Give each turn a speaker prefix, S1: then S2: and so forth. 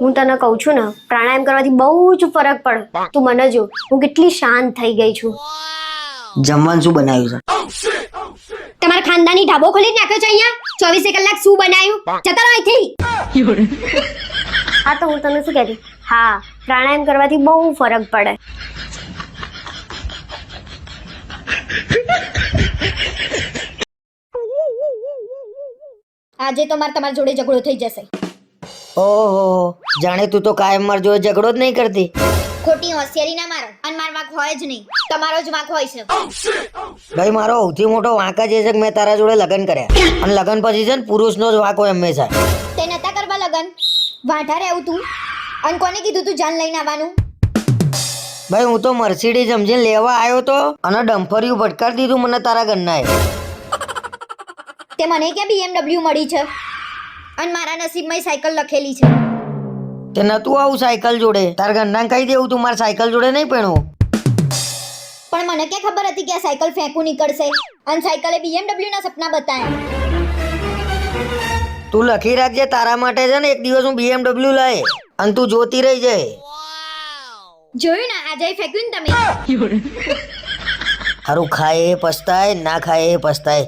S1: હું તને કહું છું ને પ્રાણાયામ કરવાથી બહુ જ ફરક પડે. તું મને જો હું કેટલી શાંત થઈ ગઈ છું.
S2: જમવાનું શું બનાવ્યું છે?
S1: તમારા ખાનદાની ઢાબો ખોલી નાખ્યો છે અહીંયા? ચોવીસે કલાક શું બનાવ્યું? જતા રહો અહીંથી. હા તો હું તને શું કહેતી? હા પ્રાણાયામ કરવાથી બહુ ફરક પડે. આજે તો મારે તમારી જોડે ઝઘડો થઈ જશે.
S2: ઓહો જાણે તું તો કાયમ માર જોડે ઝઘડો જ નહીં કરતી.
S1: ખોટી હોશિયારી ના મારો અને માર વાંક હોય જ નહીં. તમારો જ વાંક હોય છે.
S2: ભાઈ મારો સૌથી મોટો વાંક જ એ છે કે મેં તારા જોડે લગ્ન કર્યા. અને લગ્ન પછી છે ને પુરુષનો જ વાંક હોય હંમેશા.
S1: તે નતા કરવા લગન? વાંઢા રહેવું તું? અને કોને કીધું તું જાન લઈને આવવાનું?
S2: ભાઈ હું તો મર્સિડીઝ સમજીને લેવા આવ્યો તો અને ડમ્ફર્યું ભટકાર દીધું મને તારા ઘરનાએ.
S1: તે મને ક્યાં BMW મળી છે? અને મારા નસીબમાં સાયકલ લખેલી છે.
S2: તે નતું આવું સાયકલ જોડે. તાર ઘરના કહી દેવું તું મારા સાયકલ જોડે નહીં પહેણું.
S1: પણ મને ક્યાં ખબર હતી કે આ સાયકલ ફેંકું નીકળશે? અને સાયકલે BMW ના સપના બતાવ્યા
S2: તું લખી રાખજે તારા માટે છે ને એક દિવસ હું BMW લઈ અને તું જોતી રહી જાય.
S1: જોયું ને? આજે ફેંક્યું ને તમે?
S2: હારું ખાય એ પસ્તાય ના ખાય એ પસ્તાય.